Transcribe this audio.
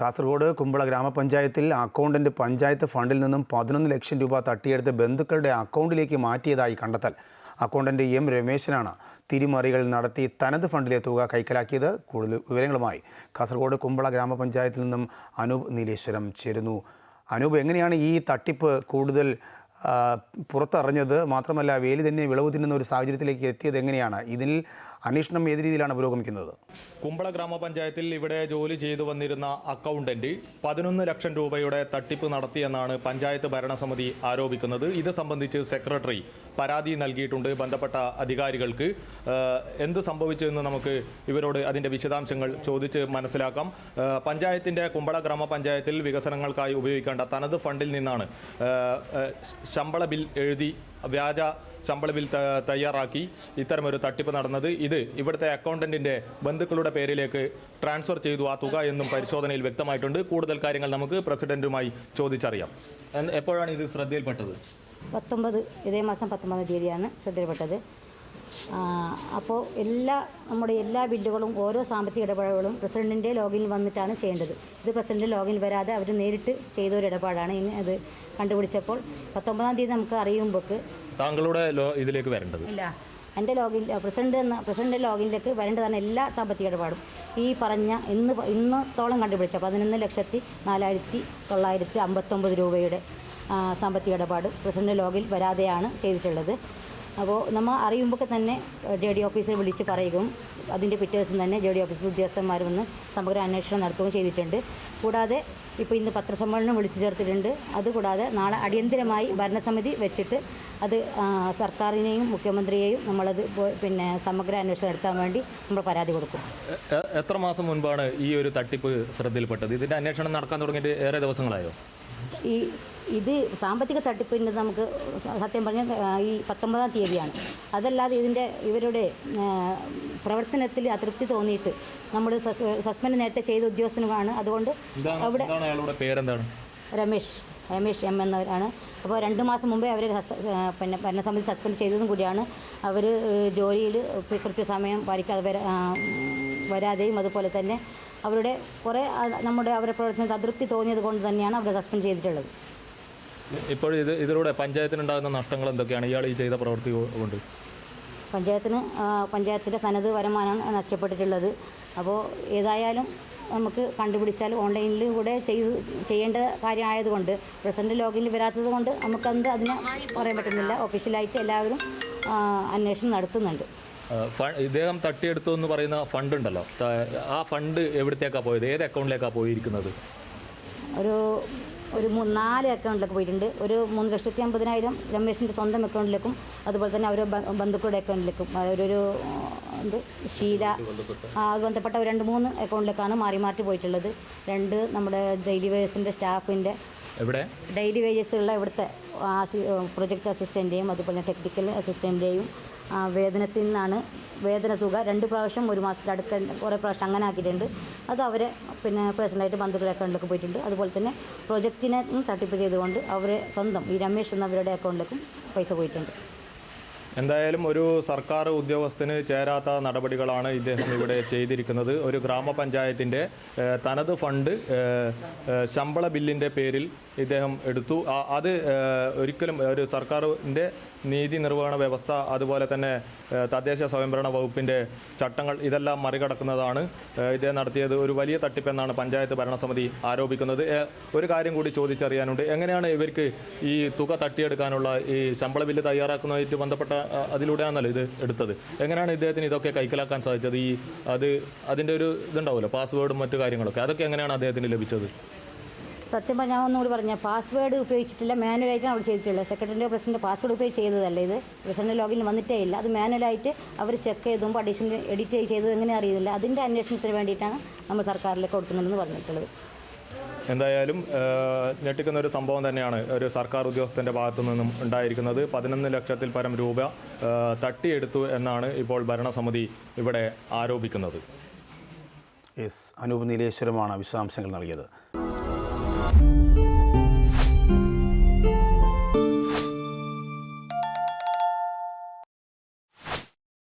കാസർഗോഡ് കുമ്പള ഗ്രാമപഞ്ചായത്തിൽ അക്കൗണ്ടന്റ് പഞ്ചായത്ത് ഫണ്ടിൽ നിന്നും പതിനൊന്ന് ലക്ഷം രൂപ തട്ടിയെടുത്ത് ബന്ധുക്കളുടെ അക്കൗണ്ടിലേക്ക് മാറ്റിയതായി കണ്ടെത്തൽ. അക്കൗണ്ടന്റ് എം രമേശനാണ് തിരിമറികൾ നടത്തി തനത് ഫണ്ടിലെ തുക കൈക്കലാക്കിയത്. കൂടുതൽ വിവരങ്ങളുമായി കാസർഗോഡ് കുമ്പള ഗ്രാമപഞ്ചായത്തിൽ നിന്നും അനൂപ് നീലേശ്വരം ചേരുന്നു. അനൂപ് എങ്ങനെയാണ് ഈ തട്ടിപ്പ് കൂടുതൽ പുറത്തറിഞ്ഞത്? മാത്രമല്ല വേലി തന്നെ വിളവ് തിന്നുന്ന ഒരു സാഹചര്യത്തിലേക്ക് എത്തിയത് എങ്ങനെയാണ്? ഇതിൽ അന്വേഷണം ഏത് രീതിയിലാണ് പുരോഗമിക്കുന്നത്? കുമ്പള ഗ്രാമപഞ്ചായത്തിൽ ഇവിടെ ജോലി ചെയ്തു വന്നിരുന്ന അക്കൗണ്ടന്റ് പതിനൊന്ന് ലക്ഷം രൂപയുടെ തട്ടിപ്പ് നടത്തിയെന്നാണ് പഞ്ചായത്ത് ഭരണസമിതി ആരോപിക്കുന്നത്. ഇത് സംബന്ധിച്ച് സെക്രട്ടറി പരാതി നൽകിയിട്ടുണ്ട് ബന്ധപ്പെട്ട അധികാരികൾക്ക്. എന്ത് സംഭവിച്ചു എന്ന് നമുക്ക് ഇവരോട് അതിന്റെ വിശദാംശങ്ങൾ ചോദിച്ച് മനസ്സിലാക്കാം. പഞ്ചായത്തിന്റെ കുമ്പള ഗ്രാമപഞ്ചായത്തിൽ വികസനങ്ങൾക്കായി ഉപയോഗിക്കേണ്ട തനത് ഫണ്ടിൽ നിന്നാണ് ശമ്പള ബിൽ എഴുതി വ്യാജ ശമ്പള ബിൽ തയ്യാറാക്കി ഇത്തരമൊരു തട്ടിപ്പ് നടന്നത് ഇത് ഇവിടുത്തെ അക്കൗണ്ടന്റിന്റെ ബന്ധുക്കളുടെ പേരിലേക്ക് ട്രാൻസ്ഫർ ചെയ്തു ആ തുക എന്നും പരിശോധനയിൽ വ്യക്തമായിട്ടുണ്ട്. കൂടുതൽ കാര്യങ്ങൾ നമുക്ക് പ്രസിഡന്റുമായി ചോദിച്ചറിയാം. എപ്പോഴാണ് ഇത് ശ്രദ്ധയിൽപ്പെട്ടത്? പത്തൊമ്പത് ഇതേ മാസം പത്തൊമ്പതാം തീയതിയാണ് ശ്രദ്ധയിൽപ്പെട്ടത്. അപ്പോൾ എല്ലാ നമ്മുടെ എല്ലാ ബില്ലുകളും ഓരോ സാമ്പത്തിക ഇടപാടുകളും പ്രസിഡന്റിന്റെ ലോഗിനിൽ വന്നിട്ടാണ് ചെയ്യേണ്ടത്. ഇത് പ്രസിഡന്റ് ലോഗിനിൽ വരാതെ അവർ നേരിട്ട് ചെയ്ത ഒരു ഇടപാടാണ്. അത് കണ്ടുപിടിച്ചപ്പോൾ പത്തൊമ്പതാം തീയതി നമുക്ക് അറിയുമ്പോൾ താങ്കളുടെ ഇതിലേക്ക് വരേണ്ടത്? ഇല്ല. എന്റെ ലോഗിൻ പ്രസിഡന്റ് എന്ന പ്രസിഡന്റ് ലോഗിനിലേക്ക് വരേണ്ടതാണ് എല്ലാ സാമ്പത്തിക ഇടപാടും. ഈ പറഞ്ഞ ഇന്ന് ഇന്നത്തോളം കണ്ടുപിടിച്ച പതിനൊന്ന് ലക്ഷത്തി നാലായിരത്തി തൊള്ളായിരത്തി അമ്പത്തൊമ്പത് രൂപയുടെ സാമ്പത്തിക ഇടപാട് പ്രസിഡന്റ് ലോഗിൽ വരാതെയാണ് ചെയ്തിട്ടുള്ളത്. അപ്പോൾ നമ്മൾ അറിയുമ്പോൾ തന്നെ ജെ ഡി ഓഫീസിൽ വിളിച്ച് പറയുകയും അതിന്റെ പിറ്റേ ദിവസം തന്നെ ജെ ഡി ഓഫീസിൽ ഉദ്യോഗസ്ഥന്മാർ വന്ന് സമഗ്ര അന്വേഷണം നടത്തുകയും ചെയ്തിട്ടുണ്ട്. കൂടാതെ ഇപ്പോൾ ഇന്ന് പത്രസമ്മേളനം വിളിച്ചു ചേർത്തിട്ടുണ്ട്. അതുകൂടാതെ നാളെ അടിയന്തിരമായി ഭരണസമിതി വെച്ചിട്ട് അത് സർക്കാരിനെയും മുഖ്യമന്ത്രിയെയും നമ്മളത് പിന്നെ സമഗ്ര അന്വേഷണം നടത്താൻ വേണ്ടി നമ്മൾ പരാതി കൊടുക്കും. എത്ര മാസം മുൻപാണ് ഈ ഒരു തട്ടിപ്പ് ശ്രദ്ധയിൽപ്പെട്ടത്? ഇതിന്റെ അന്വേഷണം നടക്കാൻ തുടങ്ങിയിട്ട് ഏറെ ദിവസങ്ങളായോ? ഈ ഇത് സാമ്പത്തിക തട്ടിപ്പിന്റെ നമുക്ക് സത്യം പറഞ്ഞാൽ ഈ പത്തൊമ്പതാം തീയതിയാണ്. അതല്ലാതെ ഇതിന്റെ ഇവരുടെ പ്രവർത്തനത്തിൽ അതൃപ്തി തോന്നിയിട്ട് നമ്മൾ സസ്പെൻഡ് നേരത്തെ ചെയ്ത ഉദ്യോഗസ്ഥനുമാണ്. അതുകൊണ്ട് അവിടെ പേരെന്താണ്? രമേശ് രമേശ് എം എന്നവരാണ്. അപ്പോൾ രണ്ട് മാസം മുമ്പേ അവർ പിന്നെ ഭരണസമിതി സസ്പെൻഡ് ചെയ്തതും കൂടിയാണ്. അവർ ജോലിയിൽ കൃത്യസമയം പാലിക്കാതെ വരാ വരാതെയും അതുപോലെ തന്നെ അവരുടെ കുറേ നമ്മുടെ അവരുടെ പ്രവർത്തനത്തിൽ അതൃപ്തി തോന്നിയത് കൊണ്ട് തന്നെയാണ് അവരെ സസ്പെൻഡ് ചെയ്തിട്ടുള്ളത്. ഇപ്പോൾ ഇത് ഇതിലൂടെ പഞ്ചായത്തിനുണ്ടാകുന്ന നഷ്ടങ്ങൾ എന്തൊക്കെയാണ്? ഇയാൾ ഈ ചെയ്ത പ്രവൃത്തി കൊണ്ട്. പഞ്ചായത്തിന് പഞ്ചായത്തിന്റെ തനത് വരുമാനമാണ് നഷ്ടപ്പെട്ടിട്ടുള്ളത്. അപ്പോൾ ഏതായാലും നമുക്ക് കണ്ടുപിടിച്ചാൽ ഓൺലൈനിൽ കൂടെ ചെയ്ത് ചെയ്യേണ്ട കാര്യമായതുകൊണ്ട് പ്രസന്റ് ലോഗിനിൽ വരാത്തത് കൊണ്ട് നമുക്കത് അതിനെ പറയാൻ പറ്റുന്നില്ല. ഒഫീഷ്യലായിട്ട് എല്ലാവരും അന്വേഷണം നടത്തുന്നുണ്ട്. ഇദ്ദേഹം തട്ടിയെടുത്തു എന്ന് പറയുന്ന ഫണ്ട് ഉണ്ടല്ലോ. ആ ഫണ്ട് എവിടത്തേക്കാണ് പോയത്? ഏത് അക്കൗണ്ടിലേക്കാണ് പോയിരിക്കുന്നത്? ഒരു ഒരു നാല് അക്കൗണ്ടിലേക്ക് പോയിട്ടുണ്ട്. ഒരു മൂന്ന് ലക്ഷത്തി അമ്പതിനായിരം രമേശിന്റെ സ്വന്തം അക്കൗണ്ടിലേക്കും അതുപോലെ തന്നെ അവരെ ബന്ധുക്കളുടെ അക്കൗണ്ടിലേക്കും. അവരൊരു എന്ത്? ശീല. ബന്ധപ്പെട്ട ഒരു രണ്ട് മൂന്ന് അക്കൗണ്ടിലേക്കാണ് മാറി മാറ്റി പോയിട്ടുള്ളത്. രണ്ട് നമ്മുടെ ഡെയിലി വേജസിന്റെ സ്റ്റാഫിന്റെ ഡെയിലി വേജസ് ഉള്ള ഇവിടുത്തെ പ്രൊജക്ട് അസിസ്റ്റന്റെയും അതുപോലെ ടെക്നിക്കൽ അസിസ്റ്റന്റെയും വേതനത്തിൽ നിന്നാണ് വേതന തുക രണ്ട് പ്രാവശ്യം ഒരു മാസത്തിൽ അടുക്ക കുറേ പ്രാവശ്യം അങ്ങനെ ആക്കിയിട്ടുണ്ട്. അത് അവരെ പിന്നെ പേഴ്സണലായിട്ട് ബന്ധുക്കളുടെ അക്കൗണ്ടിലേക്ക് പോയിട്ടുണ്ട്. അതുപോലെ തന്നെ പ്രൊജക്റ്റിനെ തട്ടിപ്പ് ചെയ്തുകൊണ്ട് അവരെ സ്വന്തം ഈ രമേശ് എന്നവരുടെ അക്കൗണ്ടിലേക്കും പൈസ പോയിട്ടുണ്ട്. എന്തായാലും ഒരു സർക്കാർ ഉദ്യോഗസ്ഥന് ചേരാത്ത നടപടികളാണ് ഇദ്ദേഹം ഇവിടെ ചെയ്തിരിക്കുന്നത്. ഒരു ഗ്രാമപഞ്ചായത്തിന്റെ തനത് ഫണ്ട് ശമ്പള ബില്ലിന്റെ പേരിൽ ഇദ്ദേഹം എടുത്തു. അത് ഒരിക്കലും ഒരു സർക്കാരിന്റെ നീതി നിർവഹണ വ്യവസ്ഥ അതുപോലെ തന്നെ തദ്ദേശ സ്വയംഭരണ വകുപ്പിന്റെ ചട്ടങ്ങൾ ഇതെല്ലാം മറികടക്കുന്നതാണ് ഇദ്ദേഹം നടത്തിയത്. ഒരു വലിയ തട്ടിപ്പെന്നാണ് പഞ്ചായത്ത് ഭരണസമിതി ആരോപിക്കുന്നത്. ഒരു കാര്യം കൂടി ചോദിച്ചറിയാനുണ്ട്. എങ്ങനെയാണ് ഇവർക്ക് ഈ തുക തട്ടിയെടുക്കാനുള്ള ഈ ശമ്പള ബില്ല് തയ്യാറാക്കുന്നതായിട്ട് ബന്ധപ്പെട്ട അതിലൂടെയാണല്ലോ ഇത് എടുത്തത്. എങ്ങനെയാണ് ഇദ്ദേഹത്തിന് ഇതൊക്കെ കൈക്കലാക്കാൻ സാധിച്ചത്? ഈ അത് അതിന്റെ ഒരു ഇതുണ്ടാവുമല്ലോ പാസ്വേഡും മറ്റു കാര്യങ്ങളൊക്കെ. അതൊക്കെ എങ്ങനെയാണ് അദ്ദേഹത്തിന് ലഭിച്ചത്? സത്യം പറഞ്ഞാൽ ഒന്നുകൂടി പറഞ്ഞ പാസ്വേഡ് ഉപയോഗിച്ചിട്ടില്ല മാനുവലായിട്ടാണ് അവിടെ ചെയ്തിട്ടുള്ളത്. സെക്രട്ടറിന്റെ പ്രസിഡന്റ് പാസ്വേഡ് ഉപയോഗിച്ച് ചെയ്തതല്ല ഇത്? പ്രസിഡന്റ് ലോഗിൻ വന്നിട്ടേ ഇല്ല. അത് മാനുവലായിട്ട് അവർ ചെക്ക് ചെയ്തുമ്പോൾ അഡീഷണൽ എഡിറ്റ് ചെയ്ത് എങ്ങനെ അറിയുന്നില്ല. അതിന്റെ അന്വേഷണത്തിന് വേണ്ടിയിട്ടാണ് നമ്മൾ സർക്കാരിലേക്ക് കൊടുക്കുന്നതെന്ന് പറഞ്ഞിട്ടുള്ളത്. എന്തായാലും ഞെട്ടിക്കുന്ന ഒരു സംഭവം തന്നെയാണ് ഒരു സർക്കാർ ഉദ്യോഗസ്ഥന്റെ ഭാഗത്തു നിന്നും ഉണ്ടായിരിക്കുന്നത്. പതിനൊന്ന് ലക്ഷത്തിൽ പരം രൂപ തട്ടിയെടുത്തു എന്നാണ് ഇപ്പോൾ ഭരണസമിതി ഇവിടെ ആരോപിക്കുന്നത്. എസ് അനൂപ് നീലേശ്വരമാണ് വിശദാംശങ്ങൾ നൽകിയത്.